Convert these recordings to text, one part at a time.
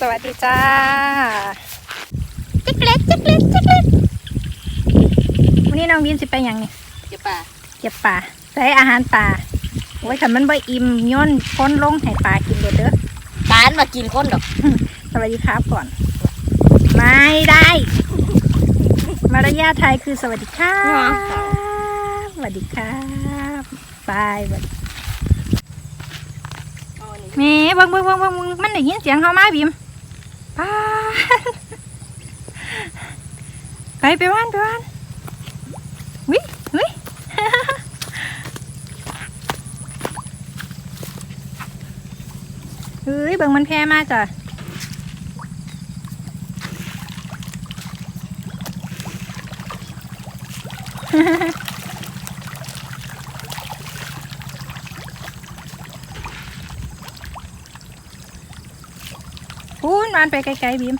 สวัสดีจ้าจิ๊กเล็กจิ๊กเล็กจิ๊กเล็กวันนี้น้องบินสิไปหยังนี่เจ้าป่าเก็บป่าใส่อาหารป่าโอ้ยถ้ามันบ่อิ่มย่นพ้นลงให้ปลากินเด้อเด้อปานมากินคนดอก สวัสดีครับก่อน ไม่ได้ มารยาทไทยคือสวัสดีครับสวัสดีครับบายสวัสดีแหม่เบิ่งเบิ่งเบิ่งเบิ่งเบิ่งมันได้ยินเสียงเขามาบิม ป้าไปไปว่านไปว่านวิวิเฮ้ยเบิ่งมันแพ้มากจ้ะพูนวา นไปไกลๆบีม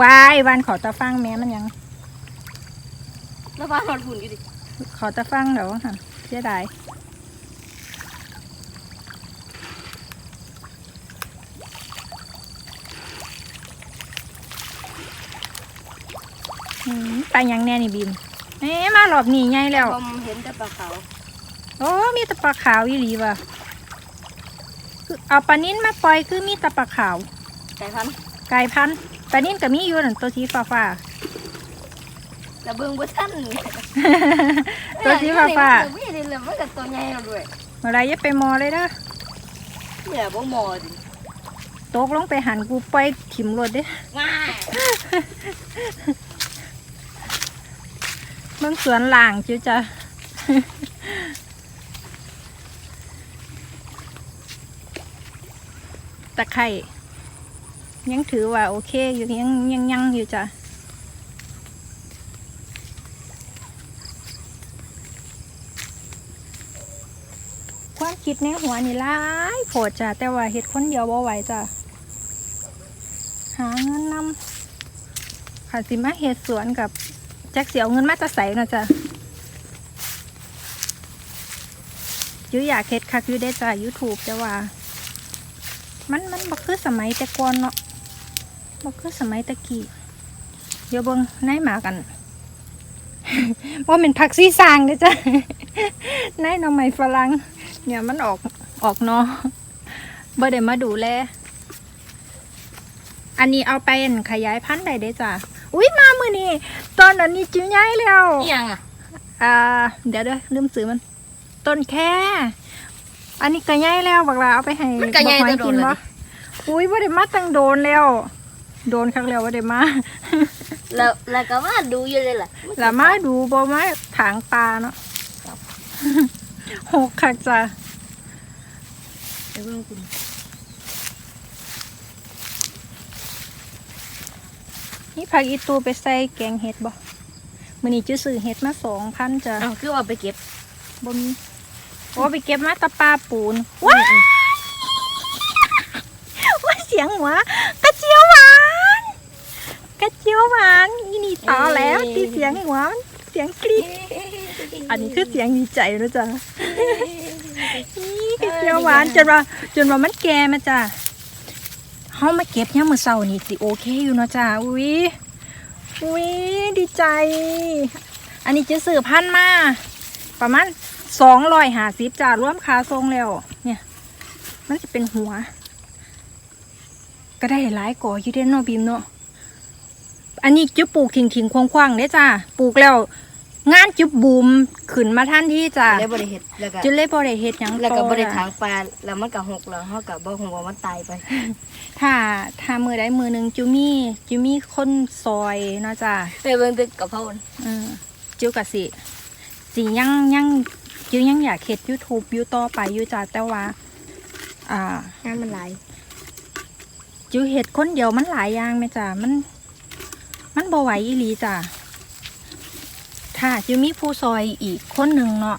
วายวานขอตาฟังแม่มันยังแล้วบ้านนอนหุ่นอยู่ดิขอตาฟังเดี๋ยวค่ะเสียดายอืมไปหยังแน่นี่บีมเอ๊ะมารอบนี้ไงแล้วผมเห็นแต่ปลาเขาว โอ้ มีแต่ปลาขาวอีหลีว่ะ คือเอาปลานิ้นมาปล่อยคือมีแต่ปลาขาว ไก่พันธุ์ไก่พันธุ์ปลานิ้นก็มีอยู่นั่นตัวสีฟ้าฟ้าระเบิงบ่ทันๆตัวสีฟ้าฟ้าเออไม่ได้เลยมันก็ตัวใหญ่แล้วด้วยๆเมื่อไรอย่าไปมอเลยเด้อเนี่ยบ่หมอดิตกลงไปหันกูปล่อยถิ่มรถเด้ง่ายเมืองสวนล่างจิวจ้ะะไคร่ยังถือว่าโอเคอยู่ยังยังยังอยู่จ้ะความคิดในหัวนี่หลายโผดจ้ะแต่ว่าเฮ็ดคนเดียวบ่ไหวจ้ะหาเงินนำค่ะสิมาเฮ็ดสวนกับแจ็คเสียเอาเงินมาจะใส่นาะจ้ะยูอยากเฮ็ดคักยูได้จ้ะ YouTube แต่ว่า มันมันบ่คือสมัยแต่ก่อนเนาะบ่คือสมัยตะกี้เดี๋ยวเบิ่งในหมากันว่าเป็นผักซีสร้างเด้อจ้ะในหน่อไม้ฝรั่งเนี่ยมันออกออกเนาะบ่ได้มาดูแลอันนี้เอาไปอั่นขยายพันธุ์ได้เด้อจ้ะอุ้ยมามือนี่ตอนนั้นนี่จิ้วใหญ่แล้วอีหยังอะอ่าเดี๋ยวเดี๋ยวลืมซื้อมัน ต้นแค่ อันนี้ก็ใหญ่แล้วบักลาเอาไปให้มันก็ใหญ่บัแต่กโดกินนเลยบ่อุ้ยว่าได้มาตั้งโดนแล้ว โดนครั้งแล้วว่าได้มาแล้วแล้วก็มาดูอยู่เลยล่ะแล้วมาดูบ่มาถางปลาเนาะหกคักจ้ะเดี๋ยวเบิ่งคุณนี่ผักอีตูไปใส่แกงเห็ดบ่มื้อนี้จะซื้อเห็ดมาสองพันจ้ะอ้าวคือว่าไปเก็บบ่มี โอ้ไปเก็บมาตะปลาปูนว้ายว่าเสียงหัวกระเจียวหวานกระเจียวหวานอีนี่ต่อแล้วที่เสียงหัวมันเสียงกรี๊ดอันนี้คือเสียงดีใจนะจ๊ะนี่กระเจียวหวานจนว่าจนว่ามันแก่มาจ้ะเฮามาเก็บเนี่ยามมื้อเช้านี่สิโอเคอยู่เนาะจ้ะอุ้ยอุ้ยดีใจ อันนี้จะซื้อพันธุ์มาประมาณ สองร้อยหาสิบจ้ารวมค่าทรงแล้ว เนี่ย มันจะเป็นหัว ก็ได้หลายก่ออยู่เด้นเนาะบีมเนาะอันนี้จุบปลูกทิ้งทิ้งๆคว่างๆเด้จ้าปลูกแล้ว งานจุบบูมขึ้นมาท่านที่จ้าได้บ่ได้เฮ็ดแล้วก็จุเลยบ่ได้เฮ็ดหยังแล้วก็ต่อบ่ได้จ้ะถางปลาแล้วมันก็หกแล้วเฮาก็บ่ฮู้ว่ามันตายไป ถ้าถ้ามือใดมือหนึ่งจูมี่จูมี่คนซอยเนาะจ้าไปเบิ่งตึกกะเพราน่ะเออจิวกะสิ สิยังยังจิวยังอยากเฮ็ด YouTube อยู่ต่อไปอยู่จ้าแต่ว่า อ่า งานมันหลายจิวเห็ดคนเดียวมันหลายอย่างไหมจ้ะมัน มันบ่ไหวอีหลีจ้ะถ้าจิวมีผู้ซอยอีกคนหนึ่งเนาะ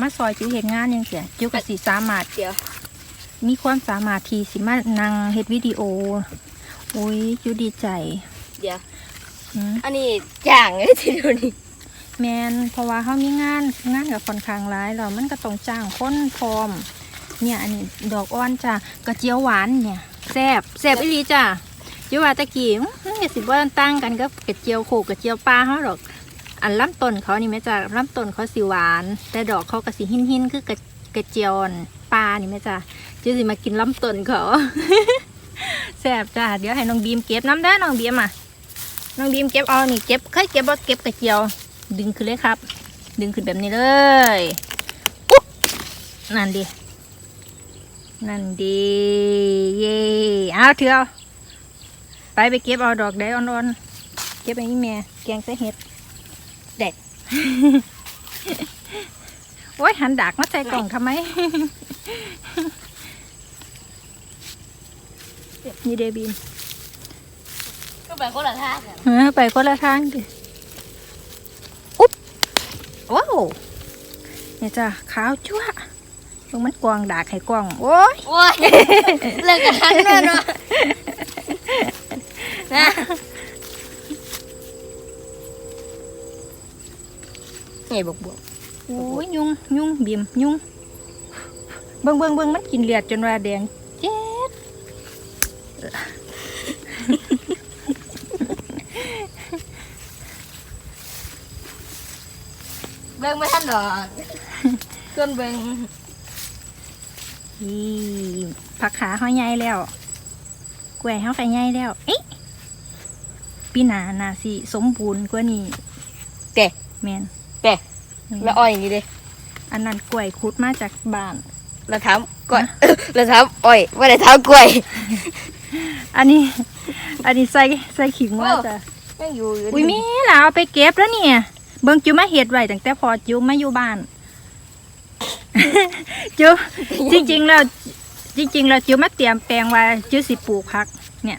มาซอยจิวเห็ดงานยังเสียจิวก็สิสามารถเดี๋ยว มีความสามารถที่สิมานั่งเฮ็ดวิดีโอโอ้ยจิวดีใจ เดี๋ยวอืมอันนี้จ้างเลยทีเดียวนี้ แมนเพราะว่าเขามีงานงานกับค่อนข้างหลายแล้วมันก็ต้องจ้างคนพร้อม เนี่ยอันนี้ดอกอ้อนจ้ะกระเจียวหวานเนี่ยแซ่บแซ่บอีหลีจ้ะเจียวว่าตะกี้อื้อเนี่ยสิบ่ต่างกันกับกระเจียวโขกกระเจียวปลาเฮาดอกอันลำต้นเขานี่แม่จ้ะลำต้นเขาสีหวาน แต่ดอกเขาก็สีหินหินคือกระกระเจียวปลานี่แม่จ้ะจะสิมากินลำต้นเขาแซ่บจ้ะเดี๋ยวให้น้องบีมเก็บน้ำได้น้องบีมอะน้องบีมเก็บเอานี่เก็บเคยเก็บบ่เก็บกระเจียว ดึงขึ้นเลยครับ ดึงขึ้นแบบนี้เลยอุ๊บนั่นดินั่นดีเย่เอาเถอะไปไปเก็บเอาดอกได้อ่อนๆเก็บไปนี่แม่แกงใส่เห็ดเด็ดโอ้ยหันดักมาใส่กล่องทำไมนี่เดบีมก็แบบคนละท่ากันเออไปคนละทางดิอุ๊บว้าว เนี่ยจ้ะขาวจั่วลงมันกวางดากให้กวางโอ้ยโอ้ยเลิกกันทันเลยเนาะนะนี่บวกบวกโอ้ยยุงยุงบีมยุงเบิ่งเบิ่งเบิ่งมันกินเลือดจนว่าแดงเจ็ด เบิ่งไม่ทันหรอกส่วนเบิ่งอีผักขาเขาใหญ่แล้วกล้วยเขาก็ใหญ่แล้วเอ๊ะปีหน้าน่าสิสมบูรณ์กว่านี้แต่แมนแต่แม่นแล้วอ้อยนี่เด้อันนั้นกล้วยขุดมาจากบ้านเราถามกล้วยเราถามอ้อยว่าได้ถามกล้วย อันนี้ อันนี้ใส่ใส่ขิงมาโอ้จ้ะยังอยู่อยู่อุ้ยมีล่ะเอาไปเก็บแล้วเนี่ย เบิ่งจิวมาเฮ็ดไว้ตั้งแต่พอจิวมาอยู่บ้าน จิวจริง ๆ แล้วจริง ๆ แล้วจิวมาเตรียมแปลงไว้จิวสิปลูกผัก เนี่ย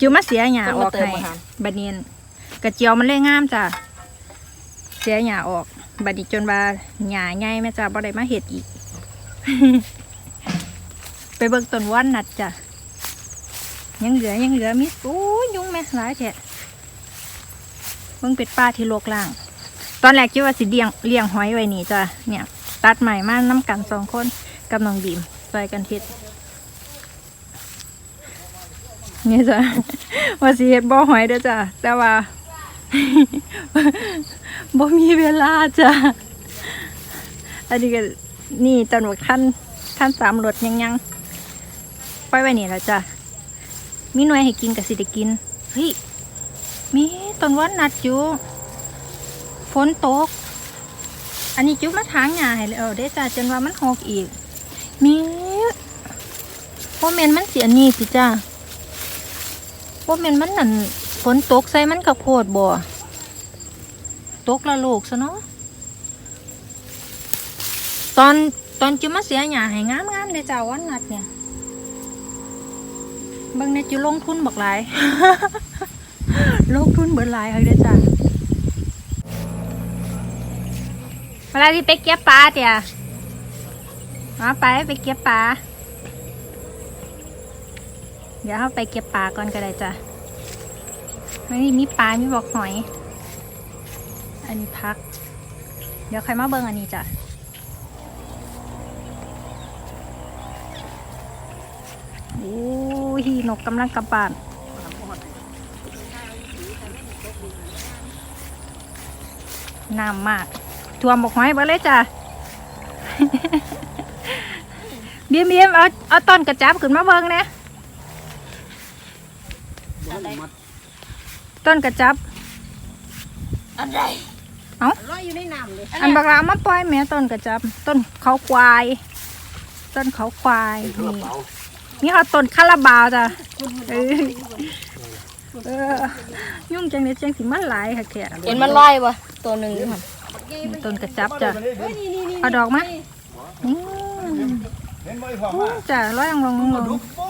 จิวมาเสียหญ้าออกให้บัดนี้กระเจียวมันเลยงามจ้ะเสียหญ้าออก บัดนี้จนว่าหญ้าใหญ่แม่จ้ะบ่ได้มาเฮ็ดอีก ไปเบิ่งต้นว่านนัดจ้ะยังเหลือยังเหลือมีโอ้ยยุงแม่หลายแท้ เพิ่งเป็ดปลาที่โลกล่าง ตอนแรกคิดว่าสิเลี้ยงเลี้ยงหอยไว้นี่จ้ะเนี่ย ตัดใหม่มาน้ำกันสองคนกับน้องบีมซอยกันเฮ็ดนี่จ้ะว่าสิเฮ็ดบ่อหอยเด้อจ้ะแต่ว่าบ่มีเวลาจ้ะอันนี้ก็นี่ตำรวจขั้นขั้นสามรถยังยังปล่อยไว้นี่แล้วจ้ะมีหน่วยให้กินกับสิได้กินเฮ้ย มีต้นวันนัดอยู่ฝนตก อันนี้จุ๊บมาทางหญ้าให้แล้วได้จ้าจนว่ามันหกอีก มีโมเมนมันเสียนี่สิจ้าโมเมนมันนั่นฝนตกใส่มันกระโพดบ่ตกละโลกซะเนาะตอนตอนจุ๊บมาเสียหญ้าให้งามงามๆเลยจ้าวันนัดเนี่ยเบางในจุลงทุนบอกหลาย โลงทุนเบิดหลายค่ะเด้อจ้ะเวลาที่ไปเก็บปลาเตี่ยมาไปไปเก็บปลา เดี๋ยวเราไปเก็บปลาก่อนก็ได้จ้ะไม่มีปลา มีบอกหอย อันนี้พัก เดี๋ยวใครมาเบิ่งอันนี้จ้ะโอ้ยนกกำลังกลับบ้าน น้ำมากท่วมบกไม้เบ่เลยจ้ะเบียมเบียมเอาเอาต้นกระจับขึ้นมาเบิ่งนะต้นกระจับอะไรลอยอยู่ในน้ำเลยอันบักลามาปล่อยแม่ต้นกระจับ ต้นเขาควาย ต้นเขาควายนี่นี่เอาต้นคาราบาวจ้ะ เออเออยุ่งจังเลยจังสิมันหลายค่ะแกเห็นมันลอยปะตัวหนึ่งอยู่หันนี่ต้นกระจับจ้ะเอาดอกมาอืมเห็นบ่อยพออู้มาจ้ะร้อยลงลงลงดุกปู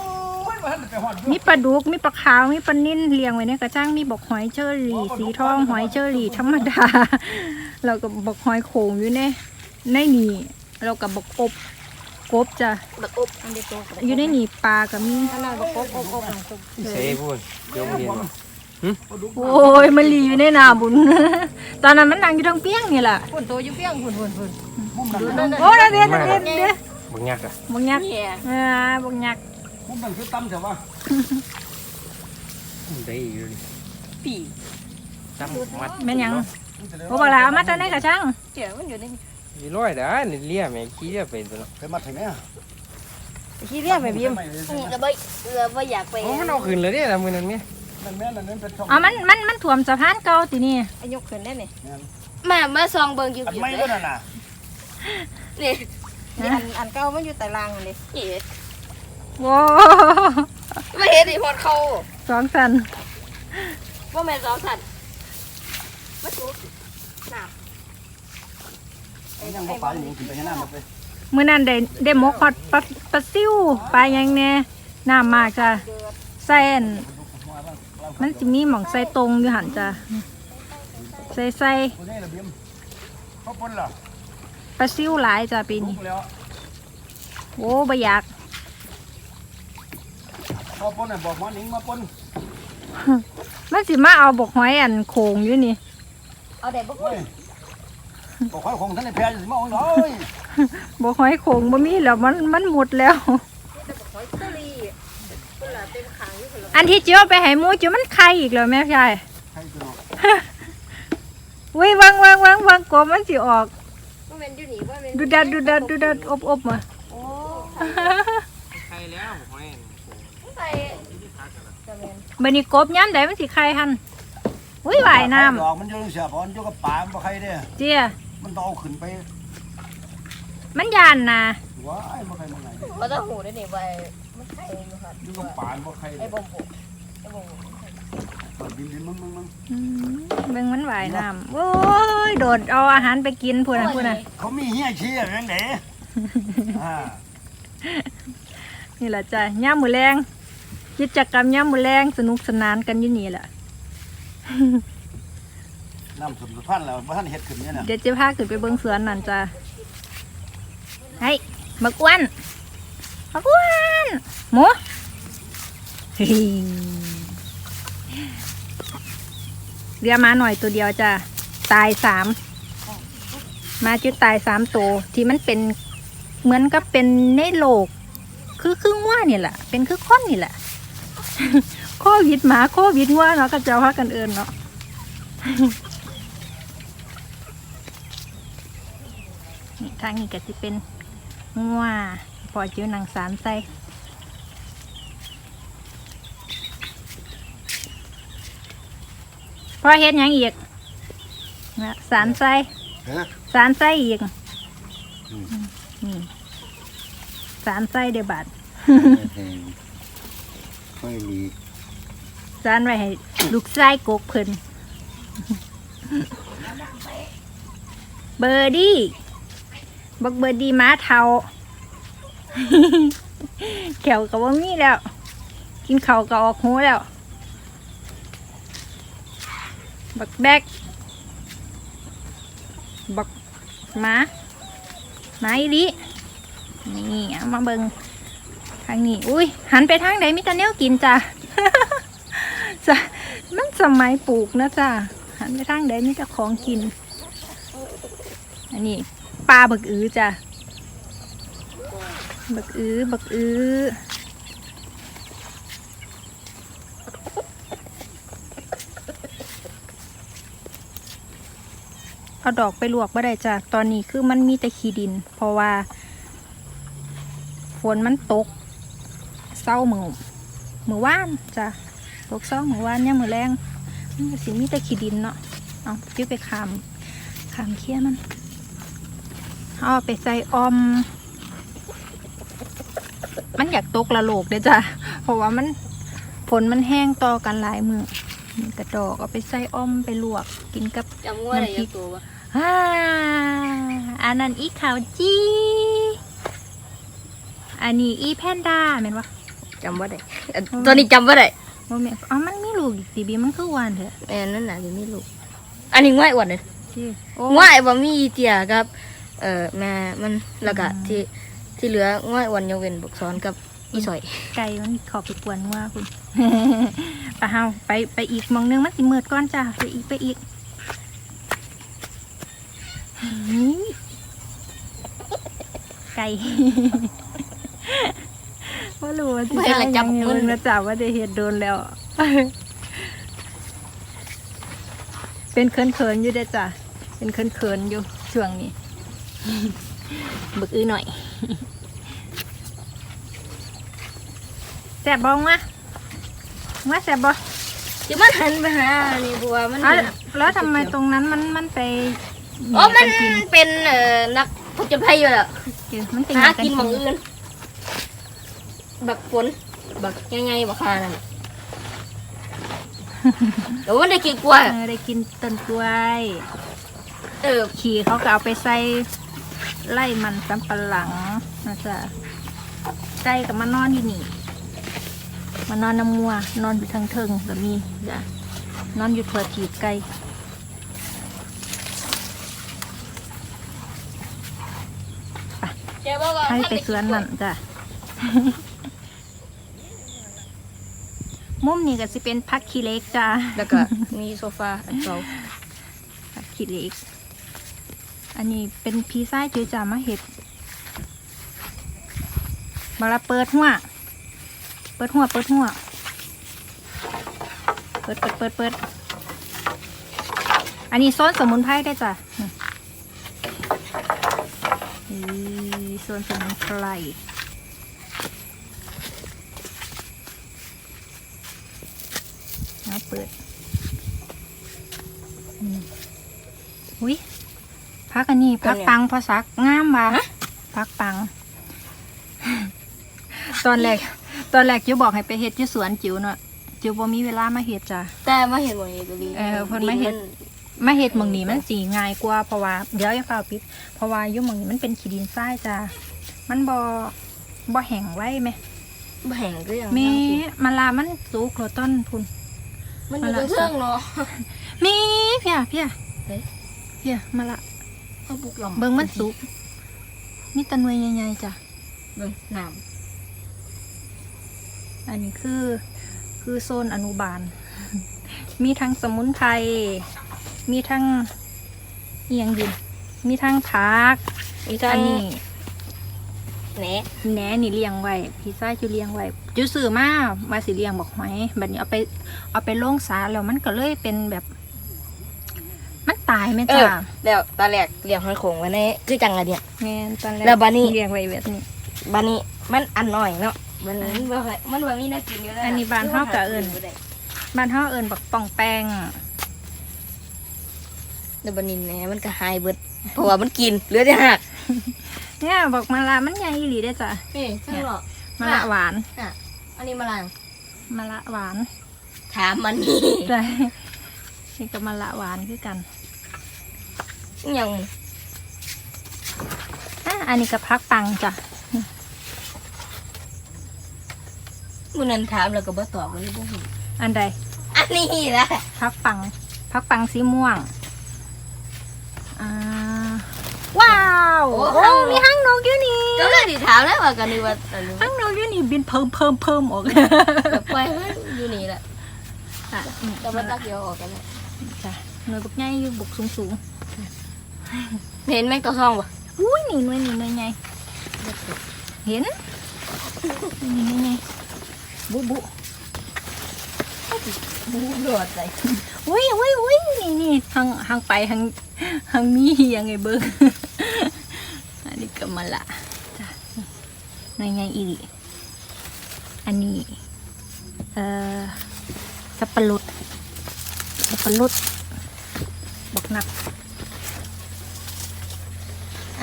มันมาแต่หอดมีปลาดุกมีปลาขาวมีปลานิ่นเลี้ยงไว้ในกระจ้างมีบอกหอยเชอรี่สีทองหอยเชอรี่ธรรมดา แล้วก็บอกหอยโขงอยู่ในในนี่แล้วก็บอกกบ กบจ้ะบักอบอันเดียวตัวอยู่ในนี่ปลาก็มีอันนั้นบักอบอบอบเซ่พูดยกเรียนมาโอ้ยมันหลีอยู่ในนาบุญ ตอนนั้นมันนั่งอยู่ทางเปี้ยงนี่แหละฝุ่นตัวอยู่เพียงฝุ่นฝุ่นฝุ่นโอ้ยนักเรียนนักเรียนเด้อบบักยักษ์อะบางยักษ์เนี่ยเออบางยักษ์มันมันคือตั้มใช่ปะได้อยู่ดิปีตั้มมัดแม่นหยังโอ้บอกแล้วเอามาจากไหนกระช่างเดี๋ยวมันอยู่ใน มีร้อยด้านี่เลี้ยแม่ขี้เลี้ยเป็นตัวเนาะไปมัดให้แม่ขี้เรียกไปบีมเราไม่เราไม่อยากไปโอ้มันเอาขึ้นเลยเนี่ยละมือนั้นเนี่ยนั่นแม่นั่นนั่นเป็นช่องเอามันมันมันถ่วมสะพานเก่าตินี่อายุขึ้นได้เนี่ยมามาซองเบิ่งอยู่อันอยู่ไม่เลก็ยนั่นน่ะนี่นี่อันอันเก่ามันอยู่ใต้รางเลยนี่โว้ไม่เห็นไอ้พอดเขาสองสันว่าแม่สองสัตว์มาสูหนา ยังบ่ปลาอยู่กินไปให้น้ำไปมื้อนั้นได้ได้หมกฮอดปลาปลาซิวปลาหยังแน่น้ำมากจ้ะใส่อันมันสิมีหม่องใส่ตรงอยู่หั่นจ้ะใส่ใส่ตัวนี้ระเบียมเขาปนเหรอปลาซิวหลายจ้ะปีลุนี้กแล้วโอ้บ่อยากพอปนน่ะบอกหมอหนิงมาปนมันสิมาเอาบกหอยอันโขงอยู่นี่เอาแต่บุกเฮ้ย บอกค่อยคงท่านในแพร่สิมาเอาเอ้ยบกหอยโขงบ่มีแล้วมันมันหมดแล้วหอยสลีเวลาเต็มขังอยู่คนละอันที่เจียวไปให้หมูจิ๋วมันไข่อีกแล้วแม่ชายใครตัวเนาะอุ้ยวังวังวังวังกบมันสิออก ว่าแม่นอยู่นี่ว่าแม่นดูดัดดูดัดดูดัดอบอบมาโอ้ใครแล้วหอยใส่จะแม่นบัดนี้กบย้ำใดมันสิไข่หันอุ้ยว่ายน้ดอกมันอยู่เสียพอนอยู่กับป่ามันบ่ใครเด้ำเจีย มันต้องเอาขึ้นไปมันยานนะว้ายบ่ใครมาไหนว่าต้องหูได้นี่ว่ามันไข่อยู่ค่ะอยู่กับป่าบ่ใครไอ้บอมบุไอ้บอมบุดินดินมึงมึงมึงอืมเบิ่งมันว่ายน้ำโอ้ยโดดเอาอาหารไปกินพูดนะพูดนะเขามีเฮียชี้อย่างนั้นเด้อ่านี่แหละจ้ะย่ามมือแรงกิจกรรมย่ามมือแรงสนุกสนานกันอยู่นี่แหละ น้ำสุดสุดพันแล้วบ่ทันเฮ็ดขึ้นเนี่ยนะเดี๋ยวจะพาขึ้นไปเบิ่งสวนนั่นจ้ะเฮ้ยบักอ้วนบักอ้วนหมูเฮ้ยเรียมาหน่อยตัวเดียวจ้ะตายสามมาจุดตายสามตัวที่มันเป็นเหมือนกับเป็นในโลก คือคือง่วนี่แหละเป็นคือค้อนนี่แหละโควิดหมาโควิดง่วเนาะก็จะว่ากันเอินเนาะ นี่ทางนี้ก็จะเป็นงัวปล่อยจิ้วหนังสารใส่พอเฮ็ดหยังอีกนะสารใส่ฮะสารใส่อีกนี่สารใส่เดยวบาดค่อยมีสารไว้ให้ลูกไส้กกเพิ่นเบอร์ดี้ บักเบอร์ดีม้าเทาแขวก็บ่มีแล้ว กินเข้าวก็ออกหูแล้ว บักแบกบักหมาหมาอีหลินี่เอามาเบิงทางนี้อุ้ยหันไปทางไหนมิตาเนียวกินจ้ะจ้ะมันสมัยปลูกนะจ้ะหันไปทางใดมีแต่ของกิน อันนี้ ปลาบักอือจ้ะบักอือบักอือเอาดอกไปลวกบ่ได้จ้ะตอนนี้คือมันมีแต่ขี้ดิน เพราะว่าฝนมันตกเศร้าเหมือเหมือว่านจ้ะตกเศร้าเหมือว่านเนี่ยามมือแรงมันสิมีแต่ขี้ดินเนาะเอาจิ้วไปขามขามเคี้ยมัน เอาไปใส่ออม มันอยากตกละโลกเด้อจ้ะเพราะว่ามันฝนมันแห้งต่อกันหลายมือนี่กระดอกเอาไปใส่ออมไปลวกกินกับจำว่าอะไรยังตัววะอ่าอันนั้นอีขาวจีอันนี้อีแพนด้าแม่นวะจำว่าได้ตอนนี้จำว่าได้โมเมนอ๋อมันมีลูกอีกตีบีมันคือหวานเถอะแม่นั่นน่ะยังไม่รู้อันนี้ง่ายกว่าเลยที่โอ้ ง่ายว่ามีเตียกับ เอ่อแม่มันแล้วก็อืมที่ที่เหลือง่ายวันยกเว้นบุกซ้อนกับอีสอย ไก่มันขอไปกวนว่าคุณ ไปเฮาไปไปอีกหมองนึงมันสิมืดก้อนจ้าไปอีกไปอีกนี่ไก่ว่ารู้ว่าสิบ่เห็นละจับยังมึนมาจับว่าได้เห็ดโดนแล้ว เป็นเขินๆอยู่เด้อจ้ะเป็นเขินๆอยู่ช่วงนี้ บึกอื้อหน่อยแสบบ้องวะว่าแสบบ่จะมันหันไปหานี่บัวมันอ้าวแล้วทำไมตรงนั้นมันมันไปอ๋อมันกินเป็นเอ่อนักผจญภัยอยู่แล้วมันเป็นหายังไงกินหมองอื่นบักฝนบักยังไงบักคานั่นเดี๋ยวมันได้กินกล้วยเออได้กินต้นกล้วยเออขี่เขาก็เอาไปใส่ ไล่มันสำปะหลังนะจ๊ะไก่กับมานอนอยู่นี่มานอนน้ำมัวนอนอยู่ทางเทิงแบบนี้จ้ะนอนอยู่ถั่วถีบไก่เจ้าบอกว่าให้ไปสวนนั่นจ้ะมุมนี้ก็สิเป็นพักขี้เหล็กจ้ะแล้วก็มีโซฟาอันเก่าผักขีดเหล็ก อันนี้เป็นพีซ่าจือจามาเห็ดบาราเปิดหัว เปิดหัว เปิดหัว เปิดเปิดเปิดเปิด อันนี้โซนสมุนไพรได้จ้ะนี่นี่โซนสมุนไพรเอาเปิดอุ้ย พักอันนี้พักปังพอสักงามว่ะพักปัง ตอนแรกตอนแรกจิ๋วบอกให้ไปเฮ็ดที่สวนจิ๋วเนาะจิ๋วบ่มีเวลามาเฮ็ดจ้ะแต่มาเห็นหมดเลยตัวนี้เออเพิ่นมาเฮ็ดมาเฮ็ดหมองนี้มันสีง่ายกว่าเพราะว่าเดี๋ยวอย่าฟ้าวปิดเพราะว่าอยู่หมองนี้มันเป็นขี้ดินทรายจ้ะมันบ่บ่แห้งไว้ไหมบ่แห้งก็ยังแม่มันลามันสุกแล้วต้นพุ่นมันอยู่ตรงเครื่องเนาะมีเพียเพียเฮ้ยเพียมาละ เขาปลูกหล่อมเบิ่งมันสุกนี่ตะหนวยใหญ่ๆจ้ะเบิ่งน้อันนี้คือ คือโซนอนุบาล มีทั้งสมุนไพรมีทั้งเอียงดินมีทั้งพักำมีทั้อังนนี้แหนแหนนี่เลี้ยงไว้พี่ซ่าจะเลี้ยงไว้จุซื้อมาว่าสิเลี้ยงบอกหอยแบบนี้เอาไป เอาไปลงสาแล้วมันก็เลยเป็นแบบมัน ตายไหมเอจ้ะอแล้วตอนแรกเลี้ยงหอยโขงไว้ในคือจังอะเนี่ย แม่นตอนแรกแล้วบัดนี้ เลี้ยงไว้แบบนี้ บ้านนี้มันอันน้อยเนาะมันมันบ่ค่อยมันบ่มีน่ากินอยู่แล้วอันนี้บ้านเฮาก็เอิ้น บ้านเฮาเอิ้นบักป่องแป้งแล้วบัดนี้แหน่มันก็หายเบิดเพราะว่ามันกินเหลือแต่หักเนี่ยบอกมะละมันใหญ่อีหลีได้อจ้ะนี่ใช่หรอมะละหวานอันนี้มะลางมะละหวานถามมันนี่ใช่นี่ก็มะละหวานคือกัน อิหยังอะอันนี้ก็พักปังจ้ะมื้อนั้นถามแล้วก็บ่ตอบเลยบ่ฮู้อันใด อันนี้แหละพักปัง พักปังสีม่วงอ่าว้าวโอ้มีห้างนกอยู่นี่ก็เลยสิถามแล้วว่ากันนี่ว่าอันนี้ห้างนกอยู่นี่บินเพิ่มเพิ่มเพิ่มออกก็ปล่อยมันอยู่นี่แหละอะอืมก็มันตักเดียวออกกันแล้วจ้ะหน่วยบุกใหญ่อยู่บุกสูงสูง เห็นแม่งตัวซองบ่อุ้ยนี่หน่วยนี่หน่วยใหญ่เห็นนี่หน่วยใหญ่บุบุบูโดดใส่อุ้ยอุ้ยอุ้ยนี่นี่หังหังไปหังหังมียังไงเบิ้งอันนี้ก็มาละจ้ะในไงอีกอันนี้เอ่อสับปะรดสับปะรดบอกหนัก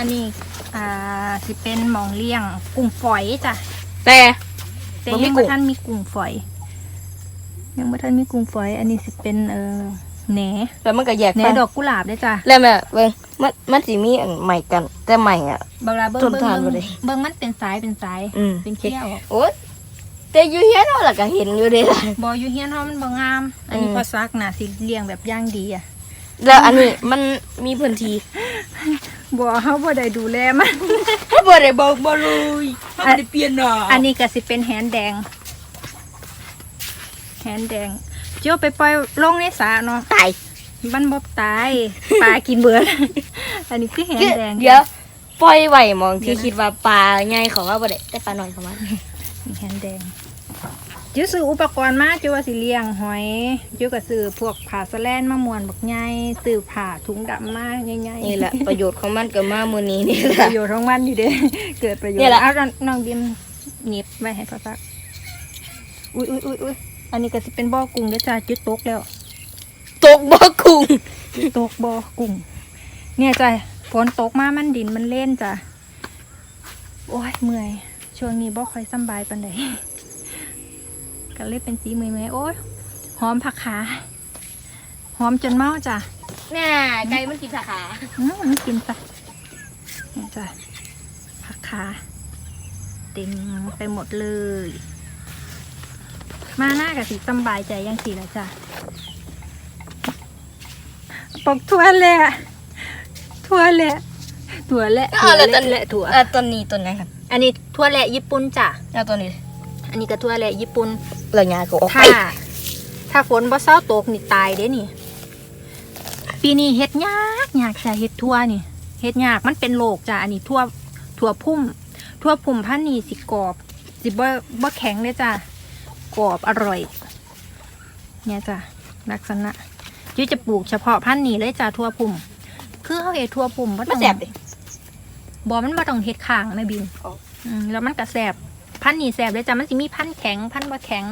อันนี้อ่าสิเป็นหมองเลี้ยงกุ้งฝอยจ้ะแต่ แต่บ่มียังกุ้ไม่งทันมีกุ้งฝอย ยังไม่ทันมีกุ้งฝอย อันนี้สิเป็นเอ่อแหนแล้วมันก็แยกแหนไปดอกกุหลาบได้อจ้ะ แล้วแม่เบิ่งมันมันสิมีอันใหม่กัน แต่ใหม่อะเบิ่งละเบิ่งต้นเบิ่งทานบ่เบิ่งได้ เบิ่งมันเป็นสายเป็นสาย อืมเป็นเขี้ยวโอ๊ยแต่อยู่เฮียนเฮาล่ะก็เห็นอยู่เด้ล่ะ บออยู่เฮียนเฮามันบ่งาม อันนี้อืม พอซักน่ะสิเลี้ยงแบบย่างดีอะ แล้วอันนี้มันมีพื้นที่ บ่เฮาบ่ได้ดูแลมันให้บ่ได้บอกบ่เลยเฮาบ่ได้เปลี่ยนน่ะอันนี้ก็สิเป็นแหนแดง แหนแดง เจียวไปปล่อยลงในสระเนาะตายมันบ่ตาย ปลากินเบิดอันนี้คือแหนแดงเดี๋ยวปล่อยไว้หมองที่คิดว่าปลาใหญ่เขาว่าบ่ได้แต่ปลาน้อยเขามามีแฮนแดง จิ้วซื้ออุปกรณ์มาจิ้วว่าสิเลี้ยงหอยจิ้วก็ซื้อพวกผ่าสะแลนมามวนบักใหญ่ซื้อผ่าถุงดำมาใหญ่ๆนี่แหละประโยชน์ของมันก็มามื้อนี้นี่แหปละ ระโยชน์ของมันอยู่เด้ เกิดประโยชเนี่ยน์แหละ เอาน้องดิมหนีบไว้ให้เขาซักอุ้ยอุ้ยอุ้ยอุ้ยอันนี้ก็สิเป็นบ่อกุ้งเด้อจ้าจุดตกแล้ว ตกบ่กุ้งตกบ่อกุ้งเนี่ยจ้ะฝนตกมามันดินมันเล่นจ้ะโอ้ยเมื่อย ช่วงนี้บ่ค่อยสำบายปานใด ก็เลยเป็นสีเมื่อยๆโอ้ยหอมผักขาหอมจนเมาจ้ะน่าไก่มันกินสาขาอืมมันกินจ้ะเนี่ยจ้ะผักขาเต็มไปหมดเลย มาหน้ากับสีสำบายใจยังสีแล้วจ้ะปกทั่วแหละทั่วแหละถั่วแหละถั่วแหละแหละถั่วเอ่อต้นนี้ต้นไหนครับอันนี้ถั่วแหละญี่ปุ่นจ้ะแล้วต้นนี้ อันนี้ก็ถั่วแหละญี่ปุ่น แล้วยาก็ออกไปถ้า ถ้าฝนบ่เศร้าตกนี่ตายเด้นี่ ปีนี้เฮ็ดยากยากจ้ะเฮ็ดทั่วนี่เฮ็ดยากมันเป็นโรคจ้ะอันนี้ทั่วทั่วพุ่ม ทั่วพุ่มพันธุ์นี่สิกรอบ สิบ่บ่แข็งเลยจ้ะกรอบอร่อย เนี่ยจ้ะลักษณะยุ้ยจะปลูกเฉพาะพันธุ์นี้เลยจ้ะทั่วพุ่ม คือเขาเฮ็ดทั่วพุ่มบ่มัต้นองแสบดิบ่มันบ่ต้องเฮ็ดข้างแม่บิน อ๋ออื มแล้วมันก็แสบ พันธุ์นี่แสบเลยจ้ะมันสิมีพันธุ์แข็งพันธุ์บ่แข็ง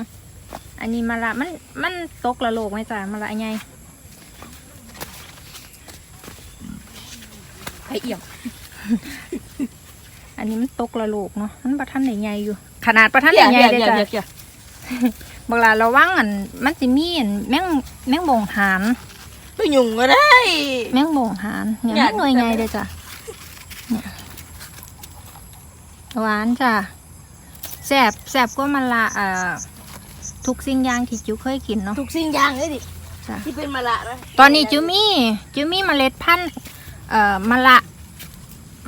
อันนี้มาละมันมันตกละโลกไหมจ้ะมาละไงไอเอี่ยมอันนี้มันตกละโลกเนาะมันประทันใหญ่ๆอยู่ ขนาดประทันใหญ่ๆเลยจ้ะเดี๋ยวบางลาเราว่างอันมันจะมีอันแมงแมงบงหานไม่ยุ่งก็ได้ แมงบงหานเนี่ยอยามักนหน่วยไงเลยจ้ะเนี่ยหวานจ้ะ แสบแสบก็มันละเอ่อทุกสิ่งอย่างที่จิ๋วเคยกินเนาะ ทุกสิ่งอย่างเลยดิจ้ะ ที่เป็นมะละนะตอนนี้จิวมี่จิวมี่เมล็ดพันธุ์เอ่อมะละ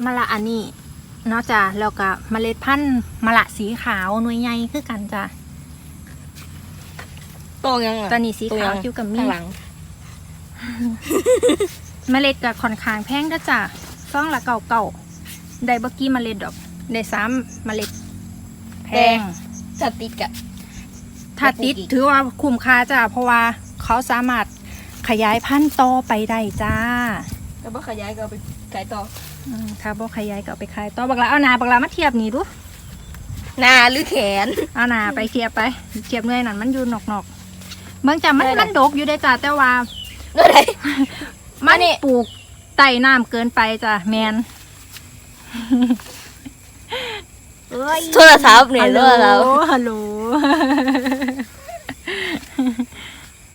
มะละอันนี้เนาะจ้ะแล้วก็เมล็ดพันธุ์มะละสีขาวหน่วยใหญ่คือกันจ้ะตรงยังอะตอนนี้สีขาวจิวกับมี ข้างหลังเมล็ดกับค่อนข้างแพงเด้อจ้ะซองละเก่าเก่าๆได้บ่กี่เมล็ดดอก ได้สามเมล็ด แพงจะติดกะถ้าติดปลูกอีกถือว่าคุ้มค่าจ้ะเพราะว่าเขาสามารถขยายพันธุ์ต่อไปได้จ้าแล้วบ่ขยายก็เอาไปขายต่ออืมถ้าบ่ขยายก็เอาไปขายต่อบักละเอาหนาบักละมาเทียบนี่ดูหน้าหรือแขนเอาหนาไปเทียบไปเทียบเงยนั่นมันอยู่นอกๆเบิ่งจ้ะมันได้ล่ะมันดกอยู่ได้อจ้ะแต่ว่าเมื่อไหรมัอันนี้ปลูกไต่น้ำเกินไปจ้ะแมน โทรศัพท์เนี่ยโทรศัพท์ ฮัลโหล